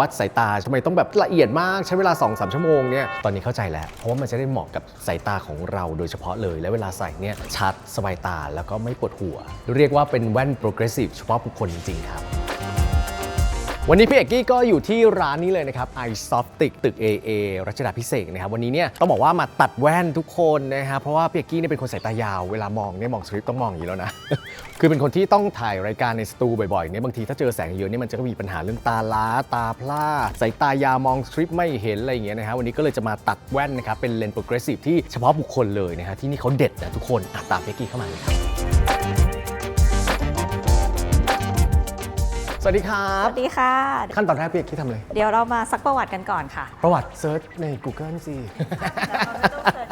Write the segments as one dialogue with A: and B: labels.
A: วัดสายตาทำไมต้องแบบละเอียดมากใช้เวลา 2-3 ชั่วโมงเนี่ยตอนนี้เข้าใจแล้ว เพราะว่ามันจะได้เหมาะกับสายตาของเราโดยเฉพาะเลย และเวลาใส่เนี่ยชัดสบายตาแล้วก็ไม่ปวดหัว เรียกว่าเป็นแว่น progressive เฉพาะบุคคลจริงๆครับ วันนี้พี่เอกกี้ก็อยู่ที่ร้านนี้เลยนะครับ i s o f t i c ตึก AA รัชดาพิเศษกนะครับ วันนี้เนี่ยต้องบอกว่ามาตัดแว่นทุกคนนะครับเพราะว่าพี่เอกกี้เนี่ยเป็นคนสายตายาวเวลามองเนี่ยมองสคริปต์ต้องมองอย่างนี้แล้วนะ คือเป็นคนที่ต้องถ่ายรายการในสตูบ่อยๆเนี่ยบางทีถ้าเจอแสงเยอะเนี่ยมันจะมีปัญหาเรื่องตาล้าตาพร่าสายตายาวมองสคริปต์ไม่เห็นอะไรอย่างเงี้ยนะฮะวันนี้ก็เลยจะมาตัดแว่นนะครับเป็นเลนส์โปรเกรสซีฟที่เฉพาะบุคคลเลยนะฮะที่นี่เขาเด็ดนะทุกคนอะตามพี่เอกกี้เข้ามาเลยครับ สวัสดีครั
B: ส
A: บ
B: วัสดีค่ะ
A: ขั้นตอนแรกพี่เอกกี้ทำเลย
B: เดี๋ยวเรามาซักประวัติกันก่อนค่ะ
A: ประวัติเซิร์ชใน Google สิ
B: อั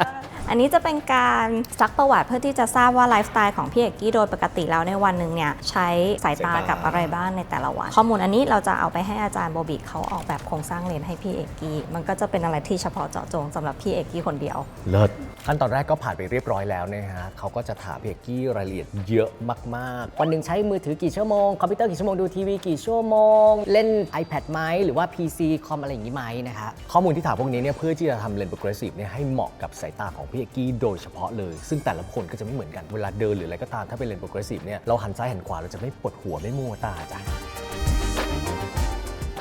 B: นนี้จะเป็นการซักประวัติเพื่อที่จะทราบว่าไลฟ์สไตล์ของพี่เอกกี้โดยปกติแล้วในวันหนึ่งเนี่ยใช้สายตา
A: สายตากั
B: กับอะไรบ้างในแต่ละวัน ข้อมูลอันนี้เราจะเอาไปให้อาจารย์โบบิเขาออกแบบโครงสร้างเลนส์ให้พี่เอกกี้มันก็จะเป็นอะไรที่เฉพาะเจาะจงสำหรับพี่เอกกี้คนเดียว
A: เลิศขั้นตอนแรกก็ผ่านไปเรียบร้อยแล้วนะฮะเขาก็จะถามพี่เอกกี้รายละเอียดเยอะมากๆ วันหนึ่งใช้มือถือกี่ชั่วโมงคอมพิวเตอร์กี่ชั่วโมงดูทีวีกี่ชั่วโมง เล่น iPad ไหมหรือว่า PC คอมอะไรอย่างนี้ไหมนะคะข้อมูลที่ถามพวกนี้เนี่ยเพื่อที่จะทำเลนส์โปรเกรสซีฟเนี่ยให้เหมาะกับสายตาของพี่เอกกี้โดยเฉพาะเลย ซึ่งแต่ละคนก็จะไม่เหมือนกันเวลาเดินหรืออะไรก็ตามถ้าเป็นเลนโปรเกรสซีฟเนี่ยเราหันซ้ายหันขวาเราจะไม่ปวดหัวไม่มัวตาจ้ะ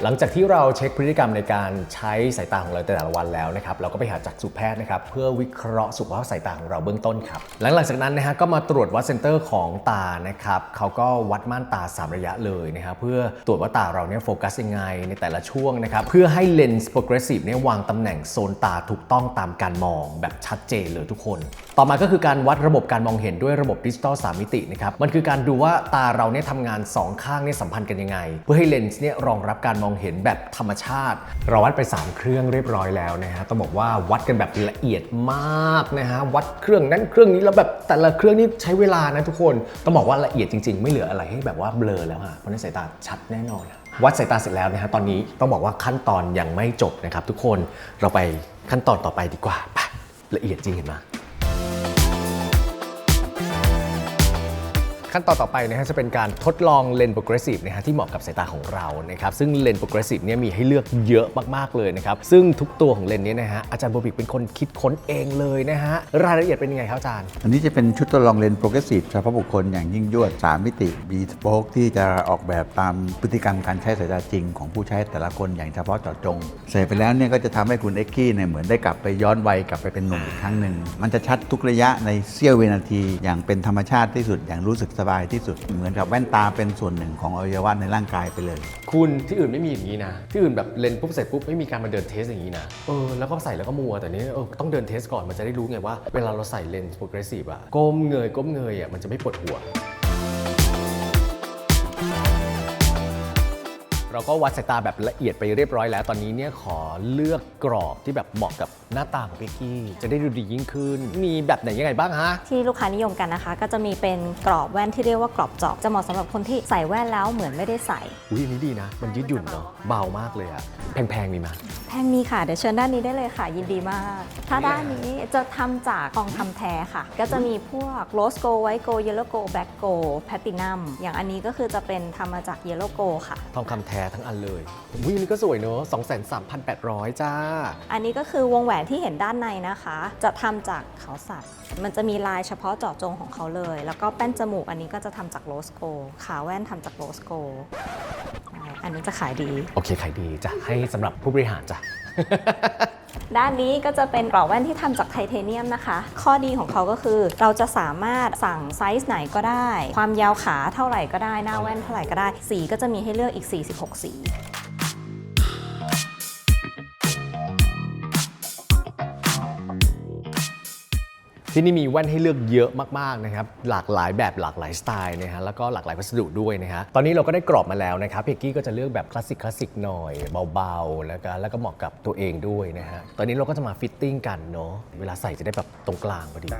A: หลังจากที่เราเช็คพฤติกรรมในการใช้สายตาของเราแต่ละวันแล้วนะครับเราก็ไปหาจักษุแพทย์นะครับเพื่อวิเคราะห์สุขภาพสายตาของเราเบื้องต้นครับหลังจากนั้นนะฮะก็มาตรวจวัดเซนเตอร์ของตานะครับเขาก็วัดม่านตา 3 ระยะเลยนะครับเพื่อตรวจว่าตาเราเนี่ยโฟกัสยังไงในแต่ละช่วงนะครับเพื่อให้เลนส์โปรเกรสซีฟเนี่ยวางตำแหน่งโซนตาถูกต้องตามการมองแบบชัดเจนเลยทุกคน ต่อมาก็คือการวัดระบบการมองเห็นด้วยระบบดิจิตอล3มิตินะครับมันคือการดูว่าตาเราเนี่ยทำงาน 2 ข้างเนี่ยสัมพันธ์กันยังไง เพื่อให้เลนส์เนี่ยรองรับการมองเห็นแบบธรรมชาติ เราวัดไป 3 เครื่องเรียบร้อยแล้วนะฮะต้องบอกว่าวัดกันแบบละเอียดมากนะฮะวัดเครื่องนั้นเครื่องนี้แล้วแบบแต่ละเครื่องนี่ใช้เวลานะทุกคนต้องบอกว่าละเอียดจริง ๆ ไม่เหลืออะไรให้แบบว่าเบลอแล้วฮะเพราะฉะนั้นสายตาชัดแน่นอนวัดสายตาเสร็จแล้วนะฮะตอนนี้ต้องบอกว่าขั้นตอนยังไม่จบนะครับทุกคนเราไปขั้นตอนต่อไปดีกว่าไปละเอียดจริงเห็นไหม ขั้นตอนต่อไปนะฮะจะเป็นการทดลองเลนส์โปรเกรสซีฟนะฮะที่เหมาะกับสายตาของเรานะครับซึ่งเลนส์โปรเกรสซีฟเนี่ยมีให้เลือกเยอะมากๆเลยนะครับซึ่งทุกตัวของเลนส์เนี้นะฮะอาจารย์โบบิกเป็นคนคิดค้นเองเลยนะฮะรายละเอียดเป็นยังไงครับอาจารย์
C: อันนี้จะเป็นชุดทดลองเลนส์โปรเกรสซีฟเฉพาะบุคคลอย่างยิ่งยวด 3 มิติบีสโปกที่จะออกแบบตามพฤติกรรมการใช้สายตาจริงของผู้ใช้แต่ละคนอย่างเฉพาะเจาะจง เสร็จไปแล้วเนี่ยก็จะทำให้คุณเอ็กกี้เนี่ยเหมือนได้กลับไปย้อนวัยกลับไปเป็นหนุ่มอีกครั้งหนึ่งมันจะชัดทุกระยะในเสี้ยววินาทีอย่างเป็นธรรมชาติที่สุดอย่างรู้สึกสบายที่สุด เหมือนกับแว่นตาเป็นส่วนหนึ่งของอวัยวะในร่างกายไปเลย
A: คุณที่อื่นไม่มีอย่างนี้นะ ที่อื่นแบบเลนปุ๊บเสร็จปุ๊บไม่มีการมาเดินเทสอย่างนี้นะเออแล้วก็ใส่แล้วก็มัวแต่นี้เออต้องเดินเทสก่อนมันจะได้รู้ไงว่าเวลาเราใส่เลนส์โปรเกรสซีฟอะก้มเงยก้มเงยอะมันจะไม่ปวดหัว เราก็วัดสายตาแบบละเอียดไปเรียบร้อยแล้ว ตอนนี้เนี่ยขอเลือกกรอบที่แบบเหมาะกับหน้าตาของเบกกี้ จะได้ดูดียิ่งขึ้น มีแบบไหนยังไงบ้างฮะ
B: ที่ลูกค้านิยมกันนะคะ ก็จะมีเป็นกรอบแว่นที่เรียกว่ากรอบเจาะจะเหมาะสำหรับคนที่ใส่แว่นแล้วเหมือนไม่ได้ใส่
A: อุ้ยอันนี้ดีนะ มันยืดหยุ่นเนาะ เบามากเลยอะแพงๆมีไหม
B: แพงมีค่ะเดี๋ยวเชิญด้านนี้ได้เลยค่ะ ยินดีมาก ถ้าด้านนี้จะทำจากทองคำแท้ค่ะ ก็จะมีพวกโรสโกไวท์โกเยลโลโกแบล็กโกแพตินัมอย่างอันนี้ก็คือจะเป็นทำมาจากเยลโลโกค่ะ
A: ทองคำแท้ทั้งอันเลยอุ้ยอันนี้ก็สวยเนอะ23,800 จ้า
B: อันนี้ก็คือวงแหวนที่เห็นด้านในนะคะ จะทำจากเขาสัตว์ มันจะมีลายเฉพาะเจาะจงของเขาเลย แล้วก็แป้นจมูกอันนี้ก็จะทำจากโรสโกขาแว่นทำจากโรสโกใช่ อันนี้จะขายดี
A: โอเคขายดีจ้ะให้สำหรับผู้บริหารจ้ะ
B: ด้านนี้ก็จะเป็นกรอบแว่นที่ทำจากไทเทเนียมนะคะ ข้อดีของเขาก็คือ เราจะสามารถสั่งไซส์ไหนก็ได้ ความยาวขาเท่าไหร่ก็ได้ หน้าแว่นเท่าไหร่ก็ได้ สีก็จะมีให้เลือกอีก 46 สี
A: ที่นี่มีแว่นให้เลือกเยอะมากๆนะครับหลากหลายแบบหลากหลายสไตล์นะฮะแล้วก็หลากหลายวัสดุด้วยนะฮะตอนนี้เราก็ได้กรอบมาแล้วนะครับพี่เอกกี้ก็จะเลือกแบบคลาสสิกคลาสสิกหน่อยเบาๆแล้วก็แล้วก็เหมาะกับตัวเองด้วยนะฮะตอนนี้เราก็จะมาฟิตติ้งกันเนาะเวลาใส่จะได้แบบตรงกลางพอดี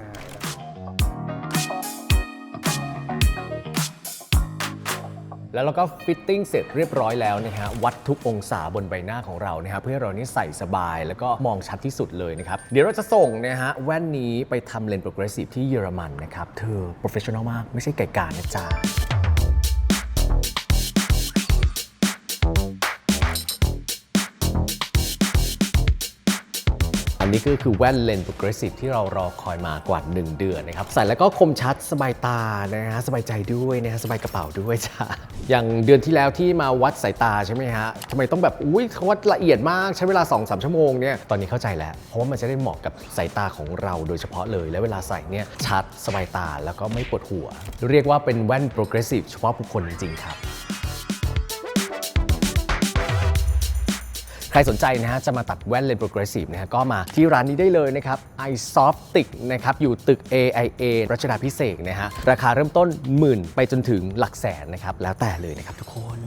A: แล้วเราก็ฟิตติ้งเสร็จเรียบร้อยแล้วนะฮะวัดทุกองศาบนใบหน้าของเรานะฮะเพื่อให้เรานี่ใส่สบาย แล้วก็มองชัดที่สุดเลยนะครับ เดี๋ยวเราจะส่งนะฮะแว่นนี้ไปทำเลนส์โปรเกรสซีฟที่เยอรมันนะครับ เธอโปรเฟชชั่นอลมากไม่ใช่ไก่กานะจ๊ะ นี้ก็คือแว่นเลนส์ progressive ที่เรารอคอยมากว่า 1 เดือนนะครับ ใส่แล้วก็คมชัดสบายตานะฮะสบายใจด้วยนะฮะสบายกระเป๋าด้วยจ้ะอย่างเดือนที่แล้วที่มาวัดสายตาใช่ไหมฮะทำไมต้องแบบอุ้ยวัดละเอียดมากใช้เวลา 2-3 ชั่วโมงเนี่ยตอนนี้เข้าใจแล้ว เพราะว่ามันจะได้เหมาะกับสายตาของเราโดยเฉพาะเลย และเวลาใส่เนี่ยชัดสบายตาแล้วก็ไม่ปวดหัว เรียกว่าเป็นแว่น progressive เฉพาะบุคคลจริงๆครับ ใครสนใจนะฮะจะมาตัดแว่นเลนส์โปรเกรสซีฟนะฮะก็มาที่ร้านนี้ได้เลยนะครับ iSoftic นะครับอยู่ตึก AIA รัชดาพิเศษกนะฮะราคาเริ่มต้นหมื่นไปจนถึงหลักแสนนะครับแล้วแต่เลยนะครับทุกคน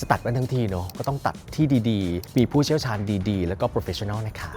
A: จะตัดแว่นทั้งทีเนาะก็ต้องตัดที่ดีๆ มีผู้เชี่ยวชาญดีๆ แล้วก็โปรเฟชชั่นอลนะครับ